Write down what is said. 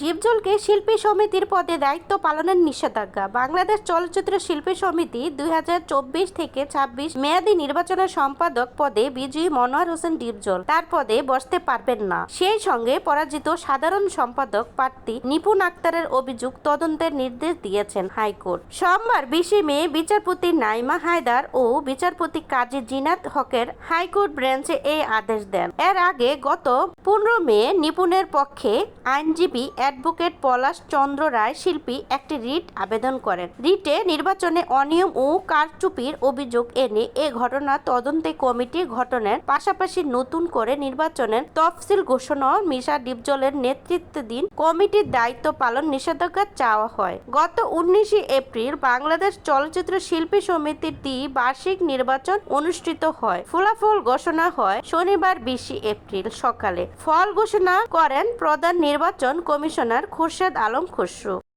ডিপজলকে শিল্পী সমিতির পদে দায়িত্ব পালনের নিষেধাজ্ঞা। বাংলাদেশ চলচ্চিত্র শিল্পী সমিতি দুই হাজার চব্বিশ থেকে ২৬ মেয়াদী নির্বাচনের সম্পাদক পদে বিজয়ী মনোয়ার হোসেন ডিপজল। তার পদে বসতে পারবেন না। সেই সঙ্গে পরাজিত সাধারণ সম্পাদক প্রার্থী নিপুণ আক্তারের অভিযোগ তদন্তের নির্দেশ দিয়েছেন হাইকোর্ট। সোমবার বিশে মে বিচারপতি নাইমা হায়দার ও বিচারপতি কাজী জিনাত হকের হাইকোর্ট বেঞ্চে এই আদেশ দেন। এর আগে গত পনেরো মে নিপুণের পক্ষে আইনজীবী অ্যাডভোকেট পলাশ চন্দ্র রায় শিল্পী একটি রিট আবেদন করেন। রিটে নির্বাচনে অনিয়ম ও কারচুপির অভিযোগ এনে এ ঘটনা তদন্তে কমিটি গঠনের পাশাপাশি নতুন করে নির্বাচনের তফসিল ঘোষণা মিশা ডিপজলের নেতৃত্বাধীন কমিটির দায়িত্ব পালন নিষেধাজ্ঞা চাওয়া হয়। গত উনিশে এপ্রিল বাংলাদেশ চলচ্চিত্র শিল্পী সমিতির দ্বি বার্ষিক নির্বাচন অনুষ্ঠিত হয়। ফলাফল ঘোষণা হয় শনিবার বিশে এপ্রিল সকালে। ফল ঘোষণা করেন প্রধান নির্বাচন কমিশনার খোরশেদ আলম খসরু।